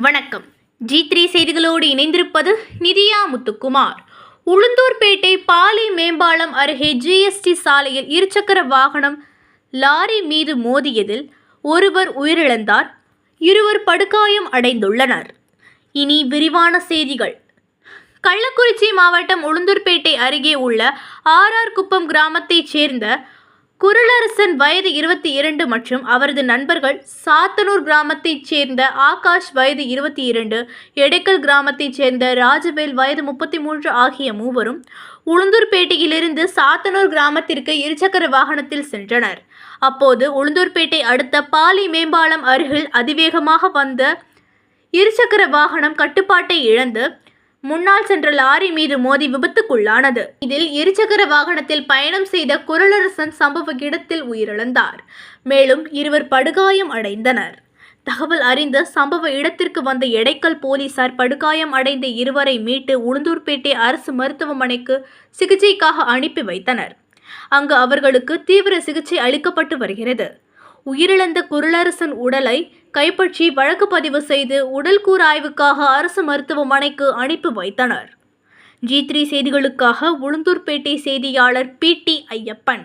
வணக்கம். G three செய்திகளோடு இணைந்திருப்பது நிதியா முத்துக்குமார். உளுந்தூர்பேட்டை பாலி மேம்பாலம் அருகே ஜிஎஸ்டி சாலையில் இருசக்கர வாகனம் லாரி மீது மோதியதில் ஒருவர் உயிரிழந்தார் இருவர் படுகாயம் அடைந்துள்ளனர். இனி விரிவான செய்திகள். கள்ளக்குறிச்சி மாவட்டம் உளுந்தூர்பேட்டை அருகே உள்ள ஆர்ஆர் குப்பம் கிராமத்தைச் சேர்ந்த குரலரசன் வயது இருபத்தி இரண்டு மற்றும் அவரது நண்பர்கள் சாத்தனூர் கிராமத்தைச் சேர்ந்த ஆகாஷ் வயது இருபத்தி இரண்டு எடைக்கல் கிராமத்தைச் சேர்ந்த ராஜவேல் வயது முப்பத்தி மூன்று ஆகிய மூவரும் உளுந்தூர்பேட்டையிலிருந்து சாத்தனூர் கிராமத்திற்கு இருசக்கர வாகனத்தில் சென்றனர். அப்போது உளுந்தூர்பேட்டை அடுத்த பாலி மேம்பாலம் அருகில் அதிவேகமாக வந்த இருசக்கர வாகனம் கட்டுப்பாட்டை இழந்து முன்னால் சென்ற லாரி மீது மோதி விபத்துக்குள்ளானது. இதில் இருசக்கர வாகனத்தில் பயணம் செய்த குரலரசன் சம்பவ இடத்தில் உயிரிழந்தார். மேலும் இருவர் படுகாயம் அடைந்தனர். தகவல் அறிந்த சம்பவ இடத்திற்கு வந்த எடைக்கல் போலீசார் படுகாயம் அடைந்த இருவரை மீட்டு உளுந்தூர்பேட்டை அரசு மருத்துவமனைக்கு சிகிச்சைக்காக அனுப்பி வைத்தனர். அங்கு அவர்களுக்கு தீவிர சிகிச்சை அளிக்கப்பட்டு வருகிறது. உயிரிழந்த குரலரசன் உடலை கைப்பற்றி வழக்கு பதிவு செய்து உடல் ஆய்வுக்காக அரசு மருத்துவமனைக்கு அனுப்பி வைத்தனர். ஜி த்ரீ செய்திகளுக்காக உளுந்தூர்பேட்டை செய்தியாளர் பி டி ஐயப்பன்.